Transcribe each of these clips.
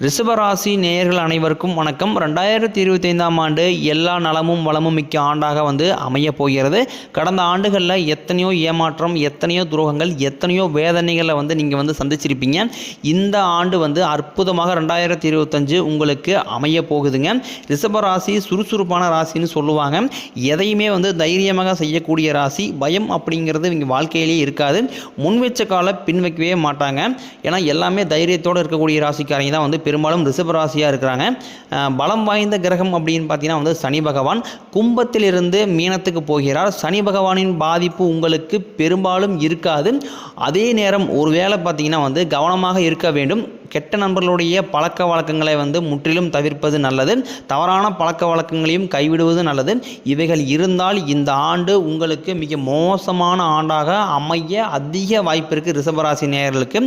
ரிஷபராசி நேயர்கள் அனைவருக்கும் வணக்கம். ரெண்டாயிரத்தி இருபத்தைந்தாம் ஆண்டு எல்லா நலமும் வளமும் மிக்க ஆண்டாக வந்து அமையப் போகிறது. கடந்த ஆண்டுகளில் எத்தனையோ ஏமாற்றம் எத்தனையோ துரோகங்கள் எத்தனையோ வேதனைகளை வந்து நீங்கள் வந்து சந்திச்சிருப்பீங்க. இந்த ஆண்டு வந்து அற்புதமாக ரெண்டாயிரத்தி இருபத்தஞ்சு உங்களுக்கு அமைய போகுதுங்க. ரிஷபராசி சுறுசுறுப்பான ராசின்னு சொல்லுவாங்க. எதையுமே வந்து தைரியமாக செய்யக்கூடிய ராசி. பயம் அப்படிங்கிறது இங்கே வாழ்க்கையிலேயே இருக்காது. முன் வச்ச கால பின் வைக்கவே மாட்டாங்க. ஏன்னா எல்லாமே தைரியத்தோடு இருக்கக்கூடிய ராசிக்காரங்க தான் வந்து பெரும்பாலும் ரிஷப ராசியாக இருக்கிறாங்க. பலம் வாய்ந்த கிரகம் அப்படின்னு பார்த்தீங்கன்னா வந்து சனி பகவான். கும்பத்திலிருந்து மீனத்துக்கு போகிறார். சனி பகவானின் பாதிப்பு உங்களுக்கு பெரும்பாலும் இருக்காது. அதே நேரம் ஒருவேளை பார்த்தீங்கன்னா வந்து கவனமாக இருக்க வேண்டும். கெட்ட நண்பர்களுடைய பழக்க வழக்கங்களை வந்து முற்றிலும் தவிர்ப்பது நல்லது. தவறான பழக்க வழக்கங்களையும் கைவிடுவது நல்லது. இவைகள் இருந்தால் இந்த ஆண்டு உங்களுக்கு மிக மோசமான ஆண்டாக அமைய அதிக வாய்ப்பு இருக்குது ரிஷபராசி நேயர்களுக்கு.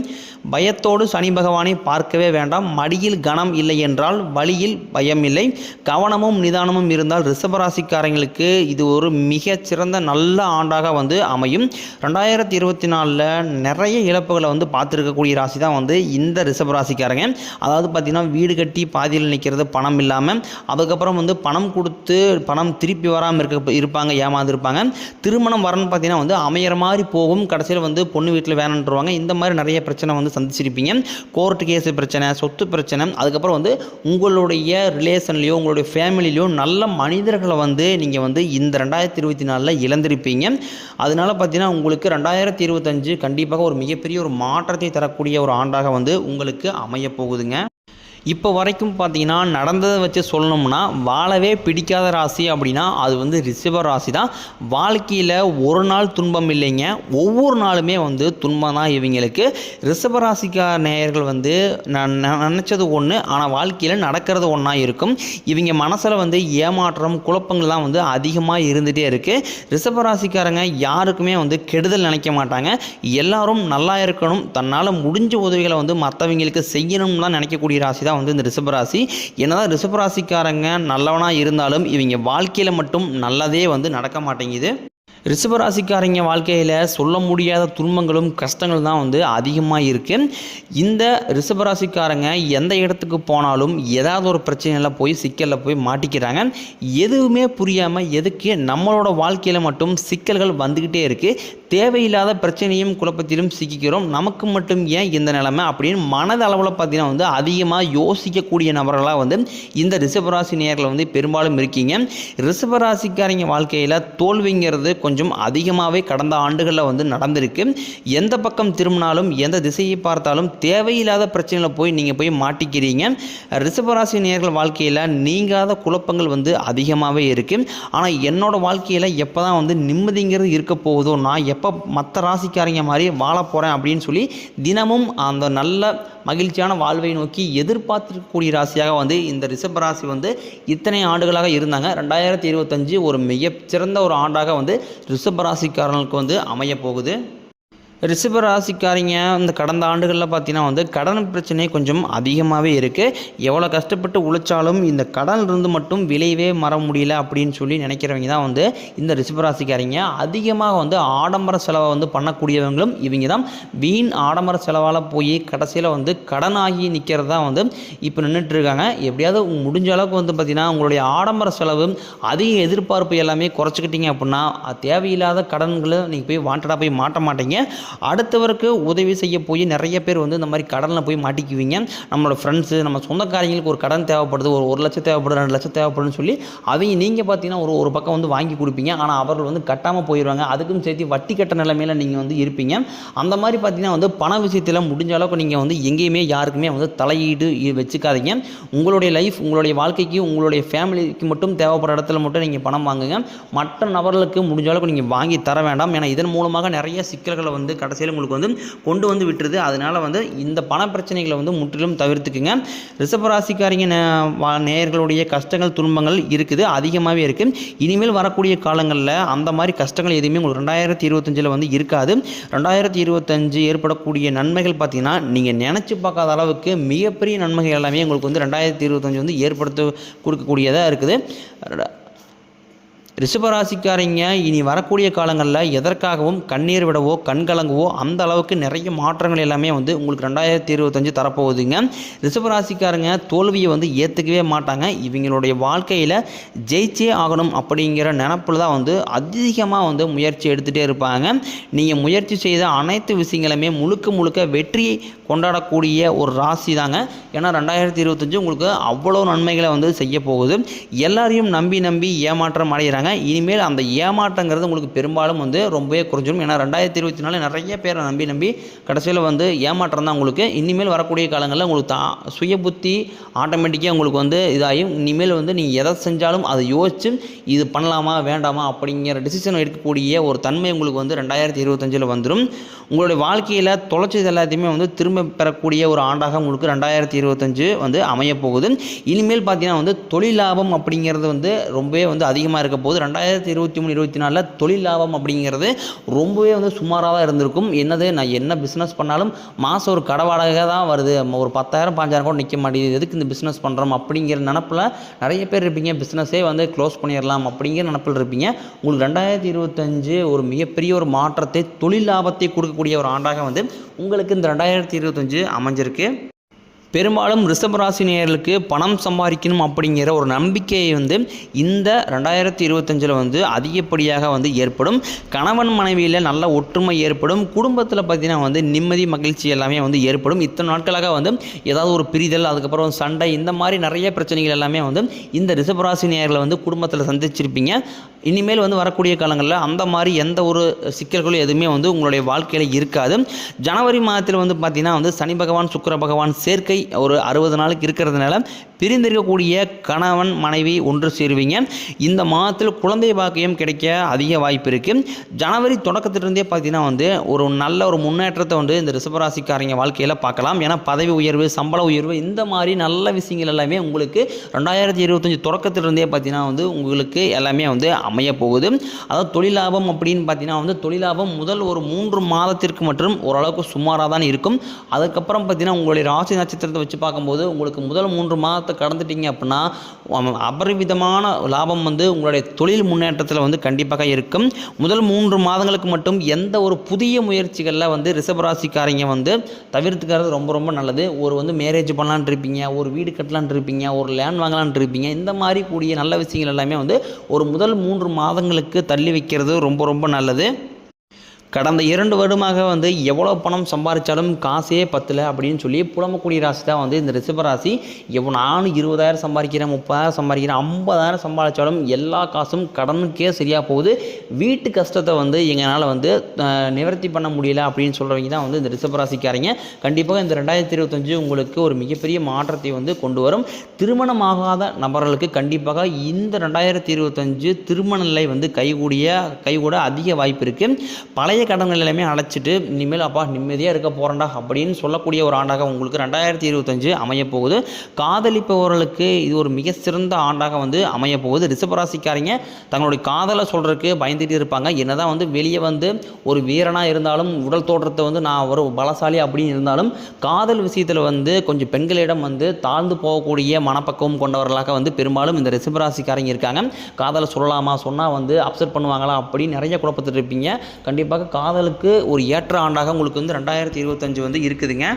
பயத்தோடு சனி பகவானை பார்க்கவே வேண்டாம். மடியில் கனம் இல்லை என்றால் வழியில் பயம் இல்லை கவனமும் நிதானமும் இருந்தால் ரிஷபராசிக்காரங்களுக்கு இது ஒரு மிக சிறந்த நல்ல ஆண்டாக வந்து அமையும். ரெண்டாயிரத்தி இருபத்தி நாலில் நிறைய இழப்புகளை வந்து பார்த்துருக்கக்கூடிய ராசி தான் வந்து இந்த ரிஷபராசிக்காரங்க அதாவது பார்த்திங்கன்னா வீடு கட்டி பாதியில் நிற்கிறது பணம் இல்லாமல் அதுக்கப்புறம் வந்து பணம் கொடுத்து பணம் திருப்பி வராமல் இருக்க இருப்பாங்க ஏமாந்துருப்பாங்க. திருமணம் வரன்னு பார்த்தீங்கன்னா வந்து அமையிற மாதிரி போகும். கடைசியில் வந்து பொண்ணு வீட்டில் வேணுன்றவாங்க. இந்த மாதிரி நிறைய பிரச்சனை வந்து சந்திச்சிருப்பீங்க. கோர்ட்டு கேஸ் பிரச்சனை சொத்து பிரச்சனை அதுக்கப்புறம் வந்து உங்களுடைய ரிலேஷன்லேயோ உங்களுடைய ஃபேமிலிலையோ நல்ல மனிதர்களை வந்து நீங்கள் வந்து இந்த ரெண்டாயிரத்தி இருபத்தி நாலில் இழந்திருப்பீங்க. அதனால பார்த்தீங்கன்னா உங்களுக்கு ரெண்டாயிரத்தி இருபத்தஞ்சு கண்டிப்பாக ஒரு மிகப்பெரிய ஒரு மாற்றத்தை தரக்கூடிய ஒரு ஆண்டாக வந்து உங்களுக்கு அமைய போகுதுங்க. இப்போ வரைக்கும் பார்த்தீங்கன்னா நடந்ததை வச்சு சொல்லணும்னா வாழவே பிடிக்காத ராசி அப்படின்னா அது வந்து ரிஷப ராசி தான். வாழ்க்கையில் ஒரு நாள் துன்பம் இல்லைங்க. ஒவ்வொரு நாளுமே வந்து துன்பம் தான் இவங்களுக்கு. ரிஷப ராசிக்கார நேயர்கள் வந்து நான் நினச்சது ஒன்று ஆனால் வாழ்க்கையில் நடக்கிறது ஒன்றா இருக்கும். இவங்க மனசில் வந்து ஏமாற்றம் குழப்பங்கள்லாம் வந்து அதிகமாக இருந்துகிட்டே இருக்குது ரிஷப ராசிக்காரங்க யாருக்குமே வந்து கெடுதல் நினைக்க மாட்டாங்க. எல்லாரும் நல்லா இருக்கணும். தன்னால் முடிஞ்ச உதவிகளை வந்து மற்றவங்களுக்கு செய்யணும்லாம் நினைக்கக்கூடிய ராசி தான் வந்து இந்த ரிஷபராசி. என்னதான் ரிஷபராசிக்காரங்க நல்லவனாக இருந்தாலும் இவங்க வாழ்க்கையில் மட்டும் நல்லதே வந்து நடக்க மாட்டேங்குது. ரிஷபராசிக்காரங்க வாழ்க்கையில் சொல்ல முடியாத துன்பங்களும் கஷ்டங்கள் தான் வந்து அதிகமாக இருக்குது இந்த ரிஷபராசிக்காரங்க எந்த இடத்துக்கு போனாலும் ஏதாவது ஒரு பிரச்சனையில் போய் சிக்கலில் போய் மாட்டிக்கிறாங்க. எதுவுமே புரியாமல் எதுக்கு நம்மளோட வாழ்க்கையில் மட்டும் சிக்கல்கள் வந்துக்கிட்டே இருக்குது தேவையில்லாத பிரச்சனையும் குழப்பத்திலும் சிக்கிக்கிறோம். நமக்கு மட்டும் ஏன் இந்த நிலைமை அப்படின்னு மனதளவில் பார்த்தீங்கன்னா வந்து அதிகமாக யோசிக்கக்கூடிய நபர்களாக வந்து இந்த ரிஷபராசி நேரில் வந்து பெரும்பாலும் இருக்கீங்க. ரிஷபராசிக்காரங்க வாழ்க்கையில் தோல்விங்கிறது கொஞ்சம் கொஞ்சம் அதிகமாகவே கடந்த ஆண்டுகளில் வந்து நடந்திருக்கு. எந்த பக்கம் திரும்பினாலும் எந்த திசையை பார்த்தாலும் தேவையில்லாத பிரச்சனையில் போய் நீங்கள் போய் மாட்டிக்கிறீங்க. ரிஷபராசி நேர்கள் வாழ்க்கையில் நீங்காத குழப்பங்கள் வந்து அதிகமாகவே இருக்குது ஆனால் என்னோட வாழ்க்கையில் எப்போ தான் வந்து நிம்மதிங்கிறது இருக்க போகுதோ நான் எப்போ மற்ற ராசிக்காரங்க மாதிரி வாழ போகிறேன் அப்படின்னு சொல்லி தினமும் அந்த நல்ல மகிழ்ச்சியான வாழ்வை நோக்கி எதிர்பார்த்துக்கூடிய ராசியாக வந்து இந்த ரிஷப ராசி வந்து இத்தனை ஆண்டுகளாக இருந்தாங்க. ரெண்டாயிரத்தி இருபத்தஞ்சு ஒரு மிகச்சிறந்த ஒரு ஆண்டாக வந்து ரிஷபராசிக்காரர்களுக்கு வந்து அமைய போகுது ரிஷப ராசிக்காரங்க இந்த கடந்த ஆண்டுகளில் பார்த்தீங்கன்னா வந்து கடன் பிரச்சனை கொஞ்சம் அதிகமாகவே இருக்குது எவ்வளோ கஷ்டப்பட்டு உழைச்சாலும் இந்த கடனிலிருந்து மட்டும் விளைவே மற முடியல அப்படின்னு சொல்லி நினைக்கிறவங்க தான் வந்து இந்த ரிஷப ராசிக்காரங்க அதிகமாக வந்து ஆடம்பர செலவை வந்து பண்ணக்கூடியவங்களும் இவங்க தான். வீண் ஆடம்பர செலவால் போய் கடைசியில் வந்து கடனாகி நிற்கிறது தான் வந்து இப்போ நின்றுட்டுருக்காங்க எப்படியாவது முடிஞ்ச அளவுக்கு வந்து பார்த்திங்கன்னா உங்களுடைய ஆடம்பர செலவு அதிக எதிர்பார்ப்பு எல்லாமே குறைச்சிக்கிட்டீங்க அப்படின்னா தேவையில்லாத கடன்களை நீங்கள் போய் வாண்டடாக போய் மாட்ட மாட்டீங்க. அடுத்தவருக்கு உதவி செய்ய போய் நிறைய பேர் வந்து இந்த மாதிரி கடனில் போய் மாட்டிக்குவீங்க. நம்மளோட ஃப்ரெண்ட்ஸு நம்ம சொந்தக்காரங்களுக்கு ஒரு கடன் தேவைப்படுது ஒரு ஒரு லட்சம் தேவைப்படுது ரெண்டு லட்சம் தேவைப்படுதுன்னு சொல்லி அவங்க நீங்கள் பார்த்தீங்கன்னா ஒரு ஒரு பக்கம் வந்து வாங்கி கொடுப்பீங்க. ஆனால் அவர்கள் வந்து கட்டாமல் போயிடுவாங்க அதுக்கும் சேர்த்து வட்டி கட்ட நிலைமையில் நீங்கள் வந்து இருப்பீங்க. அந்த மாதிரி பார்த்தீங்கன்னா வந்து பண விஷயத்தில் முடிஞ்ச அளவுக்கு நீங்கள் வந்து எங்கேயுமே யாருக்குமே வந்து தலையீடு வச்சுக்காதீங்க. உங்களுடைய லைஃப் உங்களுடைய வாழ்க்கைக்கு உங்களுடைய ஃபேமிலிக்கு மட்டும் தேவைப்படுற இடத்துல மட்டும் நீங்கள் பணம் வாங்குங்க. மற்ற நபர்களுக்கு முடிஞ்ச அளவுக்கு நீங்கள் வாங்கி தர வேண்டாம். ஏன்னா இதன் மூலமாக நிறைய சிக்கல்களை வந்து கடைசியில் உங்களுக்கு வந்து கொண்டு வந்து விட்டுருது. அதனால் வந்து இந்த பண பிரச்சனைகளை வந்து முற்றிலும் தவிர்த்துக்குங்க. ரிஷபராசிக்காரிங்க நே- நேயர்களுடைய கஷ்டங்கள் துன்பங்கள் இருக்குது அதிகமாகவே இருக்குது இனிமேல் வரக்கூடிய காலங்களில் அந்த மாதிரி கஷ்டங்கள் எதுவுமே உங்களுக்கு ரெண்டாயிரத்தி இருபத்தஞ்சில் வந்து இருக்காது. ரெண்டாயிரத்தி இருபத்தஞ்சு ஏற்படக்கூடிய நன்மைகள் பார்த்திங்கன்னா நீங்கள் நினச்சி பார்க்காத அளவுக்கு மிகப்பெரிய நன்மைகள் எல்லாமே உங்களுக்கு வந்து ரெண்டாயிரத்தி இருபத்தஞ்சு வந்து ஏற்படுத்த கொடுக்கக்கூடியதாக இருக்குது. ரிஷபராசிக்காரங்க இனி வரக்கூடிய காலங்களில் எதற்காகவும் கண்ணீர் விடவோ கண் கலங்கவோ அந்த அளவுக்கு நிறைய மாற்றங்கள் எல்லாமே வந்து உங்களுக்கு ரெண்டாயிரத்தி இருபத்தஞ்சு தரப்போகுதுங்க. ரிஷபராசிக்காரங்க தோல்வியை வந்து ஏற்றுக்கவே மாட்டாங்க. இவங்களுடைய வாழ்க்கையில் ஜெயிச்சே ஆகணும் அப்படிங்கிற நினப்பில் தான் வந்து அதிகமாக வந்து முயற்சி எடுத்துகிட்டே இருப்பாங்க. நீங்கள் முயற்சி செய்த அனைத்து விஷயங்களுமே முழுக்க முழுக்க வெற்றியை கொண்டாடக்கூடிய ஒரு ராசி தாங்க. ஏன்னா ரெண்டாயிரத்தி இருபத்தஞ்சு உங்களுக்கு அவ்வளோ நன்மைகளை வந்து செய்ய போகுது எல்லாரையும் நம்பி நம்பி ஏமாற்றம் அடைகிறாங்க இனிமேல் அந்த ஏமாற்றங்கிறது உங்களுக்கு பெரும்பாலும் வந்து ரொம்பவே குறைஞ்சிடும் ஏன்னா ரெண்டாயிரத்தி இருபத்தி நாலு நிறைய பேரை நம்பி நம்பி கடைசியில் வந்து ஏமாற்றம் தான் உங்களுக்கு. இனிமேல் வரக்கூடிய காலங்களில் உங்களுக்கு தா சுய புத்தி ஆட்டோமேட்டிக்காக உங்களுக்கு வந்து இதாகும் இனிமேல் வந்து நீங்கள் எதை செஞ்சாலும் அதை யோசித்து இது பண்ணலாமா வேண்டாமா அப்படிங்கிற டிசிஷன் எடுக்கக்கூடிய ஒரு தன்மை உங்களுக்கு வந்து ரெண்டாயிரத்தி இருபத்தஞ்சில் வந்துடும் உங்களுடைய வாழ்க்கையில் தொலைச்சது எல்லாத்தையுமே வந்து திரும்ப பெறக்கூடிய ஒரு ஆண்டாக உங்களுக்கு ரெண்டாயிரத்தி இருபத்தஞ்சு வந்து அமையப்போகுது. இனிமேல் பார்த்தீங்கன்னா வந்து தொழில் லாபம் அப்படிங்கிறது வந்து ரொம்பவே வந்து அதிகமாக இருக்க போகுது. ரெண்டாயிரத்தி இருபத்தி மூணு இருபத்தி நாலில் தொழில் லாபம் அப்படிங்கிறது ரொம்பவே வந்து சுமாராக தான் இருந்திருக்கும். என்னது? நான் என்ன பிஸ்னஸ் பண்ணாலும் மாதம் ஒரு கடை வாடகை தான் வருது. ஒரு பத்தாயிரம் பாஞ்சாயிரம் கூட நிற்க மாட்டேங்குது. எதுக்கு இந்த பிஸ்னஸ் பண்ணுறோம் அப்படிங்கிற நினப்பில் நிறைய பேர் இருப்பீங்க. பிஸ்னஸே வந்து க்ளோஸ் பண்ணிடலாம் அப்படிங்கிற நினப்பில் இருப்பீங்க. உங்களுக்கு ரெண்டாயிரத்தி இருபத்தஞ்சு ஒரு மிகப்பெரிய ஒரு மாற்றத்தை தொழில் லாபத்தை கொடுக்கக்கூடிய ஒரு ஆண்டாக வந்து உங்களுக்கு இந்த ரெண்டாயிரத்தி இருபத்தஞ்சு அமைஞ்சிருக்கு. பெரும்பாலும் ரிஷபராசி நேயர்களுக்கு பணம் சம்பாதிக்கணும் அப்படிங்கிற ஒரு நம்பிக்கையை வந்து இந்த ரெண்டாயிரத்தி இருபத்தஞ்சில் வந்து அதிகப்படியாக வந்து ஏற்படும். கணவன் மனைவியில் நல்ல ஒற்றுமை ஏற்படும். குடும்பத்தில் பார்த்தீங்கன்னா வந்து நிம்மதி மகிழ்ச்சி எல்லாமே வந்து ஏற்படும். இத்தனை நாட்களாக வந்து ஏதாவது ஒரு பிரிதல் அதுக்கப்புறம் சண்டை இந்த மாதிரி நிறைய பிரச்சனைகள் எல்லாமே வந்து இந்த ரிஷபராசி நேயர்களை வந்து குடும்பத்தில் சந்திச்சிருப்பீங்க. இனிமேல் வந்து வரக்கூடிய காலங்களில் அந்த மாதிரி எந்த ஒரு சிக்கல்களும் எதுவுமே வந்து உங்களுடைய வாழ்க்கையில் இருக்காது. ஜனவரி மாதத்தில் வந்து பார்த்திங்கன்னா வந்து சனி பகவான் சுக்கர பகவான் சேர்க்கை ஒரு அறுபது நாளுக்கு இருக்கிறதுனால பிரிந்திருக்கக்கூடிய கணவன் மனைவி ஒன்று சேருவீங்க. இந்த மாதத்தில் குழந்தை பாக்கியம் கிடைக்க அதிக வாய்ப்பு இருக்குது ஜனவரி தொடக்கத்திலிருந்தே பார்த்தீங்கன்னா வந்து ஒரு நல்ல ஒரு முன்னேற்றத்தை வந்து இந்த ரிசபராசிக்காரங்க வாழ்க்கையில் பார்க்கலாம். ஏன்னா பதவி உயர்வு சம்பள உயர்வு இந்த மாதிரி நல்ல விஷயங்கள் எல்லாமே உங்களுக்கு ரெண்டாயிரத்தி இருபத்தஞ்சி தொடக்கத்திலிருந்தே பார்த்தீங்கன்னா வந்து உங்களுக்கு எல்லாமே வந்து அமைய போகுது. அதாவது தொழிலாபம் அப்படின்னு பார்த்தீங்கன்னா வந்து தொழிலாபம் முதல் ஒரு மூன்று மாதத்திற்கு மற்றும் ஓரளவுக்கு சுமாராக தான் இருக்கும். அதுக்கப்புறம் பார்த்தீங்கன்னா உங்களுடைய ராசி நட்சத்திரத்தை வச்சு பார்க்கும்போது உங்களுக்கு முதல் மூன்று மாதத்தை கடந்துட்டீங்க அப்படின்னா அபரிவிதமான லாபம் வந்து உங்களுடைய தொழில் முன்னேற்றத்தில் வந்து கண்டிப்பாக இருக்கும். முதல் மூன்று மாதங்களுக்கு மட்டும் எந்த ஒரு புதிய முயற்சிகளில் வந்து ரிஷபராசிக்காரங்க வந்து தவிர்த்துக்கிறது ரொம்ப ரொம்ப நல்லது. ஒரு வந்து மேரேஜ் பண்ணலான்னு இருப்பீங்க ஒரு வீடு கட்டலான் இருப்பீங்க ஒரு லேண்ட் வாங்கலான் இருப்பீங்க. இந்த மாதிரி கூடிய நல்ல விஷயங்கள் எல்லாமே வந்து ஒரு முதல் மூன்று மாதங்களுக்கு தள்ளி வைக்கிறது ரொம்ப ரொம்ப நல்லது. கடந்த இரண்டு வருடமாக வந்து எவ்வளோ பணம் சம்பாதிச்சாலும் காசே பத்தில் அப்படின்னு சொல்லி புலம்பக்கூடிய ராசி தான் வந்து இந்த ரிசர்வ ராசி. எவ்வளோ நானும் இருபதாயிரம் சம்பாதிக்கிறேன் முப்பதாயிரம் சம்பாதிக்கிறேன் ஐம்பதாயிரம் சம்பாதிச்சாலும் எல்லா காசும் கடனுக்கே சரியாக போகுது. வீட்டு கஷ்டத்தை வந்து எங்களால் வந்து நிவர்த்தி பண்ண முடியல அப்படின்னு சொல்கிறவங்க தான் வந்து இந்த ரிஷப ராசிக்காரங்க. கண்டிப்பாக இந்த ரெண்டாயிரத்தி இருபத்தஞ்சு உங்களுக்கு ஒரு மிகப்பெரிய மாற்றத்தை வந்து கொண்டு வரும். திருமணமாகாத நபர்களுக்கு கண்டிப்பாக இந்த ரெண்டாயிரத்தி இருபத்தஞ்சு திருமண நிலை வந்து கைகூடிய கைகூட அதிக வாய்ப்பு இருக்குது பழைய கடன்கள் எல்லாமே அழைச்சிட்டு இனிமேல் அப்பா நிம்மதியாக இருக்க போகிறேன்டா அப்படின்னு சொல்லக்கூடிய ஒரு ஆண்டாக உங்களுக்கு ரெண்டாயிரத்தி இருபத்தஞ்சு அமையப்போகுது காதலிப்பவர்களுக்கு இது ஒரு மிக சிறந்த ஆண்டாக வந்து அமையப்போகுது ரிஷபராசிக்காரங்க தங்களுடைய காதலை சொல்கிறதுக்கு பயந்துட்டு இருப்பாங்க. என்னதான் வந்து வெளியே வந்து ஒரு வீரனாக இருந்தாலும் உடல் தோற்றத்தை வந்து நான் ஒரு பலசாலி அப்படின்னு இருந்தாலும் காதல் விஷயத்தில் வந்து கொஞ்சம் பெண்களிடம் வந்து தாழ்ந்து போகக்கூடிய மனப்பக்குவம் கொண்டவர்களாக வந்து பெரும்பாலும் இந்த ரிஷபராசிக்காரங்க இருக்காங்க. காதலை சொல்லலாமா? சொன்னால் வந்து அப்செட் பண்ணுவாங்களா? அப்படின்னு நிறைய குழப்பத்தில் இருப்பீங்க கண்டிப்பாக காதலுக்கு ஒரு ஏற்ற ஆண்டாக உங்களுக்கு வந்து ரெண்டாயிரத்தி இருபத்தஞ்சு வந்து இருக்குதுங்க.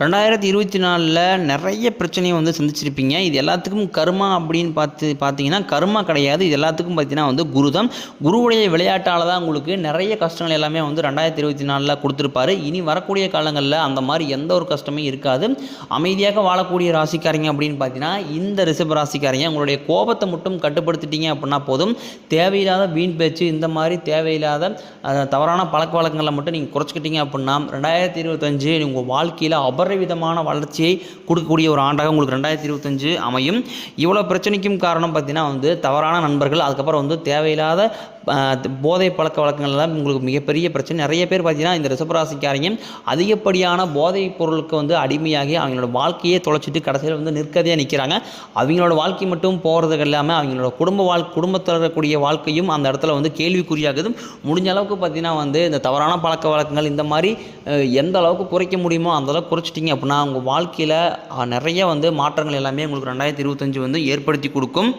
ரெண்டாயிரத்தி இருபத்தி நாலில் நிறைய பிரச்சனையை வந்து சந்திச்சிருப்பீங்க. இது எல்லாத்துக்கும் கர்மா அப்படின்னு பார்த்து பார்த்தீங்கன்னா கர்மா கிடையாது. இது எல்லாத்துக்கும் பார்த்தீங்கன்னா வந்து குரு தான் குருவுடைய விளையாட்டால் தான் உங்களுக்கு நிறைய கஷ்டங்கள் எல்லாமே வந்து ரெண்டாயிரத்தி இருபத்தி நாலில் கொடுத்துருப்பாரு. இனி வரக்கூடிய காலங்களில் அந்த மாதிரி எந்த ஒரு கஷ்டமே இருக்காது. அமைதியாக வாழக்கூடிய ராசிக்காரங்க அப்படின்னு பார்த்தீங்கன்னா இந்த ரிஷப ராசிக்காரங்க உங்களுடைய கோபத்தை மட்டும் கட்டுப்படுத்திட்டீங்க அப்படின்னா போதும். தேவையில்லாத வீண் பேச்சு இந்த மாதிரி தேவையில்லாத தவறான பழக்க வழக்கங்களை மட்டும் நீங்கள் குறைச்சிக்கிட்டீங்க அப்படின்னா ரெண்டாயிரத்தி இருபத்தஞ்சு உங்கள் வாழ்க்கையில் அபர் விதமான வளர்ச்சியை கொடுக்கக்கூடிய ஒரு ஆண்டாக உங்களுக்கு ரெண்டாயிரத்தி இருபத்தஞ்சு அமையும். இவ்வளோ பிரச்சனைக்கும் காரணம் பார்த்தீங்கன்னா வந்து தவறான நண்பர்கள் அதுக்கப்புறம் வந்து தேவையில்லாத போதை பழக்க வழக்கங்கள்லாம் உங்களுக்கு மிகப்பெரிய பிரச்சனை. நிறைய பேர் பார்த்தீங்கன்னா இந்த ரிஷபராசிக்காரங்க அதிகப்படியான போதைப் பொருளுக்கு வந்து அடிமையாகி அவங்களோட வாழ்க்கையே தொலைச்சிட்டு கடைசியில் வந்து நிற்கதையாக நிற்கிறாங்க அவங்களோட வாழ்க்கை மட்டும் போகிறது இல்லாமல் அவங்களோட குடும்ப வாழ் குடும்பத்தில் இருக்கக்கூடிய வாழ்க்கையும் அந்த இடத்துல வந்து கேள்விக்குறியாகுது. முடிஞ்ச அளவுக்கு பார்த்தீங்கன்னா வந்து இந்த தவறான பழக்க வழக்கங்கள் இந்த மாதிரி எந்த அளவுக்கு குறைக்க முடியுமோ அந்த அளவுக்கு ஆரம்பிச்சிட்டிங்க அப்படின்னா உங்கள் வாழ்க்கையில் நிறைய வந்து மாற்றங்கள் எல்லாமே உங்களுக்கு ரெண்டாயிரத்தி இருபத்தஞ்சு வந்து ஏற்படுத்தி கொடுக்கும்.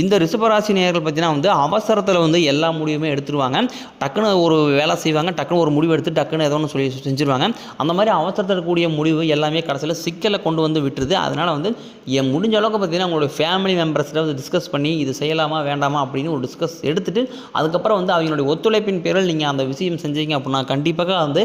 இந்த ரிஷபராசி நேர்கள் பார்த்தீங்கன்னா வந்து அவசரத்தில் வந்து எல்லா முடிவுமே எடுத்துருவாங்க. டக்குன்னு ஒரு வேலை செய்வாங்க டக்குன்னு ஒரு முடிவு எடுத்து டக்குன்னு ஏதோ ஒன்று சொல்லி செஞ்சுருவாங்க. அந்த மாதிரி அவசரத்தில் கூடிய முடிவு எல்லாமே கடைசியில் சிக்கலை கொண்டு வந்து விட்டுருது. அதனால் வந்து என் முடிஞ்ச அளவுக்கு பார்த்தீங்கன்னா உங்களோட ஃபேமிலி மெம்பர்ஸ்கிட்ட வந்து டிஸ்கஸ் பண்ணி இது செய்யலாமா வேண்டாமா அப்படின்னு ஒரு டிஸ்கஸ் எடுத்துகிட்டு அதுக்கப்புறம் வந்து அவங்களுடைய ஒத்துழைப்பின் பேரில் நீங்கள் அந்த விஷயம் செஞ்சீங்க அப்படின்னா கண்டிப்பாக வந்து